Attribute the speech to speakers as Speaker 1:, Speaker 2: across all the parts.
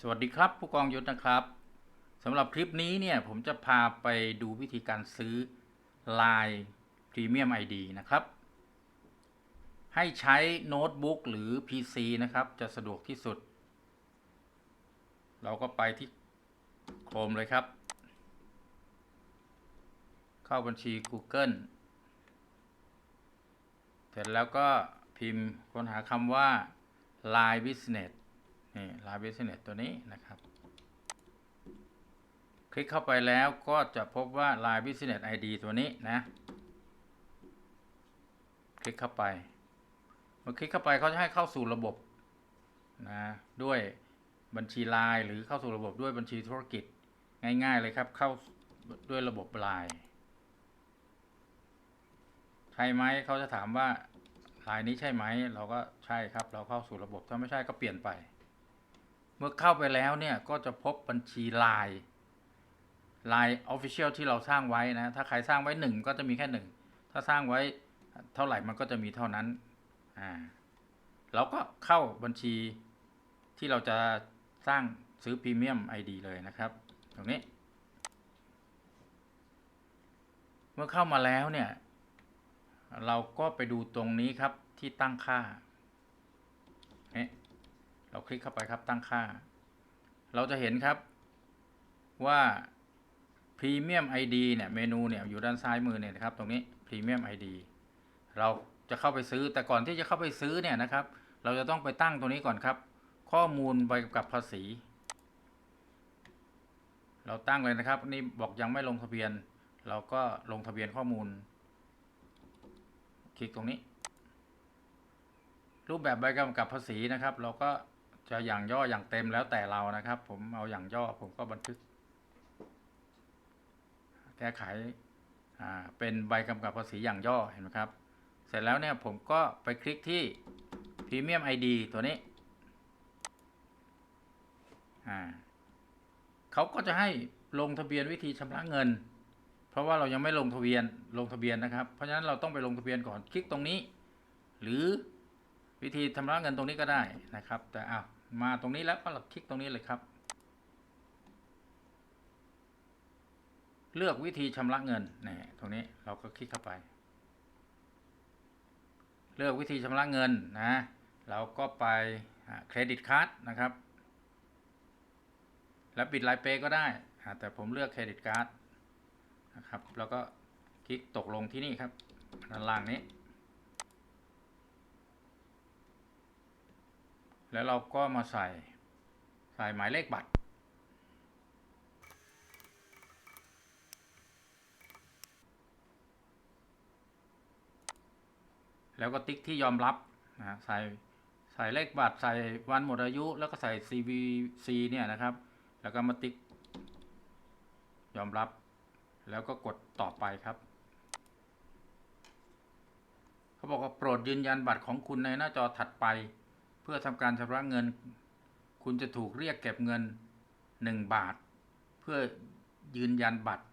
Speaker 1: สวัสดีครับ ผู้กองยุทธนะครับสำหรับคลิปนี้เนี่ยผมจะพาไปดูวิธีการซื้อ Line Premium ID นะครับ ให้ใช้โน้ตบุ๊กหรือ PC นะครับ จะสะดวกที่สุด เราก็ไปที่ Chrome เลยครับ เข้าบัญชี Google เสร็จแล้วก็พิมพ์ค้นหาคำว่า Line Business นี่ Line Business ตัวนี้นะครับ คลิกเข้าไปแล้วก็จะพบว่า Line Business ID ตัวนี้นะ คลิกเข้าไป เมื่อคลิกเข้าไปเขาจะให้เข้าสู่ระบบนะด้วยบัญชี Line หรือเข้าสู่ระบบด้วยบัญชีธุรกิจง่ายๆเลยครับ เข้าด้วยระบบ Line ใช่ไหมเขาจะถามว่าลายนี้ใช่ไหม เราก็ใช่ครับ เราเข้าสู่ระบบถ้าไม่ใช่ก็เปลี่ยนไป เมื่อเข้าไปแล้วเนี่ยก็จะพบบัญชีลายลาย Official ที่เราสร้างไว้นะ ถ้าใครสร้างไว้หนึ่งก็จะมีแค่หนึ่งถ้าสร้างไว้เท่าไหร่มันก็จะมีเท่านั้นอ่าเราก็เข้าบัญชีที่เราจะสร้างซื้อพรีเมียม ID เลยนะครับ ตรงนี้ เมื่อเข้ามาแล้วเนี่ย เราก็ไปดูตรงนี้ครับที่ตั้งค่าเนี่ย เราคลิกเข้าไปครับตั้งค่า เราจะเห็นครับว่า Premium ID เนี่ยเมนูเนี่ยอยู่ด้านซ้ายมือเนี่ยนะครับ ตรงนี้ Premium ID เราจะเข้าไปซื้อแต่ก่อนที่จะเข้าไปซื้อเนี่ยนะครับ เราจะต้องไปตั้งตรงนี้ก่อนครับ ข้อมูลใบกำกับภาษี เราตั้งเลยนะครับ นี่บอกยังไม่ลงทะเบียน เราก็ลงทะเบียนข้อมูล คลิกตรงนี้ รูปแบบใบกำกับภาษีนะครับ เราก็ จะอย่างย่ออย่างเต็มแล้วแต่เรานะครับ ผมเอาอย่างย่อผมก็บันทึก แก้ไขเป็นใบกำกับภาษีอย่างย่อเห็นไหมครับ เสร็จแล้วเนี่ยผมก็ไปคลิกที่ Premium ID ตัวนี้เขาก็จะให้ลงทะเบียนวิธีชำระเงิน เพราะว่าเรายังไม่ลงทะเบียนลงทะเบียนนะครับ เพราะฉะนั้นเราต้องไปลงทะเบียนก่อนคลิกตรงนี้ หรือวิธีชำระเงินตรงนี้ก็ได้นะครับ แต่อ้าว มาตรงนี้แล้วก็เราคลิกตรงนี้เลยครับ เลือกวิธีชำระเงินนี่ตรงนี้เราก็คลิกเข้าไป เลือกวิธีชำระเงินนะเราก็ไปเครดิตการ์ดนะครับ แล้วปิดไลน์เปย์ก็ได้ แต่ผมเลือกเครดิตการ์ดนะครับ แล้วก็คลิกตกลงที่นี่ครับด้านล่างนี้ แล้วเราก็มาใส่ใส่หมายเลขบัตร แล้วก็ติ๊กที่ยอมรับนะใส่ใส่เลขบัตรใส่วันหมดอายุแล้วก็ใส่ CVC เนี่ยนะครับ แล้วก็มาติ๊กยอมรับ แล้วก็กดต่อไปครับเขาบอกว่าโปรดยืนยันบัตรของคุณในหน้าจอถัดไป พื่อทำการชำระเงิน คุณจะถูกเรียกเก็บเงิน 1 บาท เพื่อยืนยันบัตร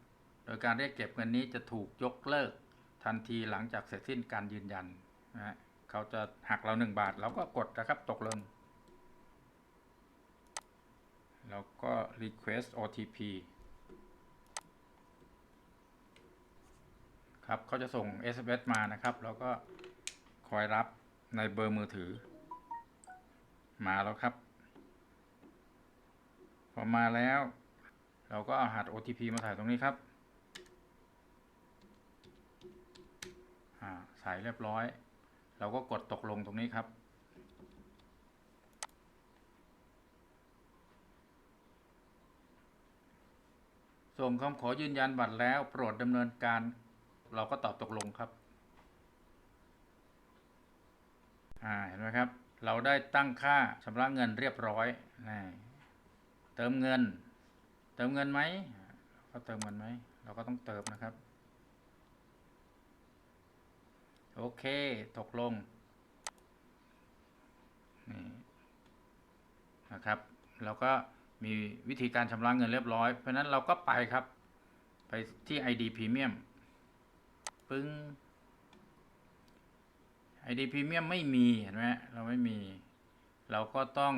Speaker 1: โดยการเรียกเก็บเงินนี้จะถูกยกเลิกทันทีหลังจากเสร็จสิ้นการยืนยันนะฮะเขาจะหักเรา 1 บาทเราก็กดนะครับตกลงแล้วก็ request OTP ครับเขาจะส่ง SMS มานะครับ แล้วก็คอยรับในเบอร์มือถือ มาแล้วครับ พอมาแล้ว เราก็เอาหัด OTP มาใส่ตรงนี้ครับอ่าใส่เรียบร้อย เราก็กดตกลงตรงนี้ครับ ส่งคำขอยืนยันบัตรแล้วโปรดดำเนินการ เราก็ตอบตกลงครับ อ่า เห็นไหมครับ เราได้ตั้งค่าชำระเงินเรียบร้อยนี่เติมเงิน เติมเงินไหมก็เติมเงินไหม เราก็ต้องเติมนะครับ โอเค ตกลง นี่นะครับแล้วก็มีวิธีการชำระเงินเรียบร้อย เพราะฉะนั้นเราก็ไปครับ ไปที่ ID Premium ปึ้ง ID Premium ไม่มีเห็นไหมเราไม่มี เราก็ต้อง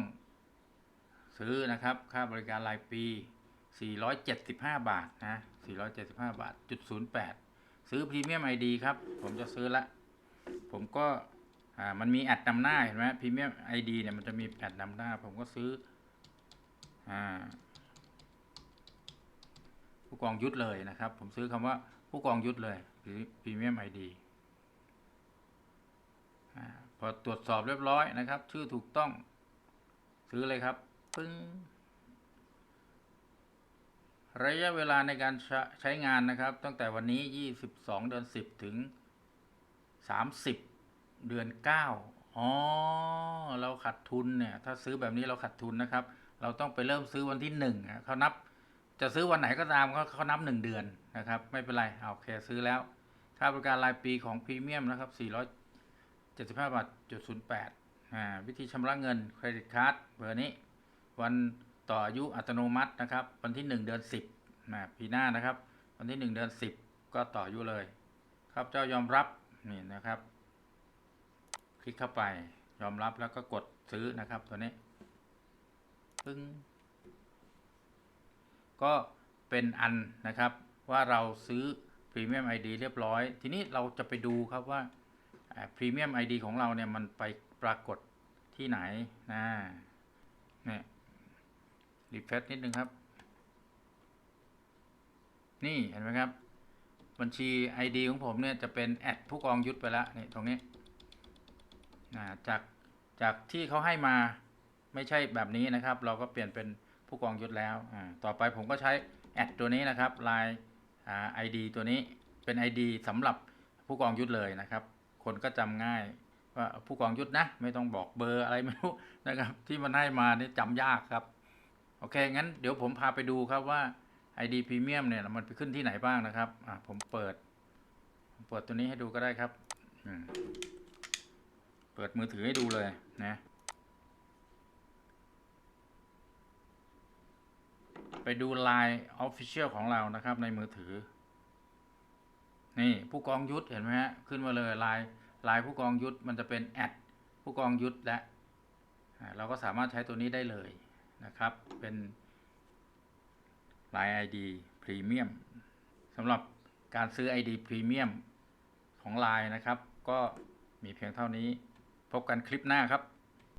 Speaker 1: ซื้อนะครับ ค่าบริการรายปี 475 บาทนะ 475 บาทจุด08 ซื้อพรีเมียมไอดีครับ ผมจะซื้อละ ผมก็อ่ามันมีแอดนำหน้าเห็นไหมพรีเมียมไอดีเนี่ยมันจะมีแอดนำหน้า ผมก็ซื้ออ่าผู้กองยุทธเลยนะครับ ผมซื้อคำว่าผู้กองยุทธเลยพรีเมียมไอดี พอตรวจสอบเรียบร้อยนะครับ ชื่อถูกต้อง ซื้อเลยครับปึ้งระยะเวลาในการใช้ใชงานนะครับ ตั้งแต่วันนี้ 22 เดือน 10 ถึง 30 เดือน 9 อ๋อ เราขาดทุนเนี่ย ถ้าซื้อแบบนี้เราขาดทุนนะครับ เราต้องไปเริ่มซื้อวันที่1อ่เขานับ จะซื้อวันไหนก็ตามเขาเขานับ 1 เดือนนะครับ ไม่เป็นไรเอาโอเคซื้อแล้ว ค่าบริการรายปีของพรีเมียมนะครับ 75บาทจุด08อ่าวิธีชำระเงินเครดิตการ์ดเบอร์นี้ วันต่ออายุอัตโนมัตินะครับ วันที่ 1 เดือน 10นะปีหน้านะครับ วันที่ 1 เดือน 10 ก็ต่ออายุเลย ครับเจ้ายอมรับนี่นะครับ คลิกเข้าไปยอมรับแล้วก็กดซื้อนะครับตัวนี้ปึ้งก็เป็นอันนะครับว่าเราซื้อพรีเมียม ID เรียบร้อย ทีนี้เราจะไปดูครับว่า พรีเมียม ID ของเราเนี่ยมันไปปรากฏที่ไหนนะเนี่ยรีเฟรชนิดนึงครับ นี่เห็นไหมครับ บัญชี ID ของผมเนี่ยจะเป็นแอดผู้กองยุทธไปแล้วนี่ตรงนี้นะจากจากที่เขาให้มาไม่ใช่แบบนี้นะครับ เราก็เปลี่ยนเป็นผู้กองยุทธแล้วอ่าต่อไปผมก็ใช้แอดตัวนี้นะครับลายอ่า ID ตัวนี้เป็น ID สำหรับผู้กองยุทธเลยนะครับ คนก็จำง่าย ว่าผู้กองยุทธนะ ไม่ต้องบอกเบอร์อะไรไม่รู้นะครับ ที่มันให้มานี่จำยากครับ โอเค งั้นเดี๋ยวผมพาไปดูครับว่า ID Premium เนี่ยมันไปขึ้นที่ไหนบ้างนะครับอ่าผมเปิดเปิดตัวนี้ให้ดูก็ได้ครับเปิดมือถือให้ดูเลยนะ ไปดู Line Official ของเรานะครับในมือถือ นี่ผู้กองยุทธเห็นไหมฮะขึ้นมาเลยลายลายผู้กองยุทธมันจะเป็นแอดผู้กองยุทธและเราก็สามารถใช้ตัวนี้ได้เลยนะครับ เป็น Line ID Premium สำหรับการซื้อ ID Premium ของ Line นะครับ ก็มีเพียงเท่านี้พบกันคลิปหน้าครับ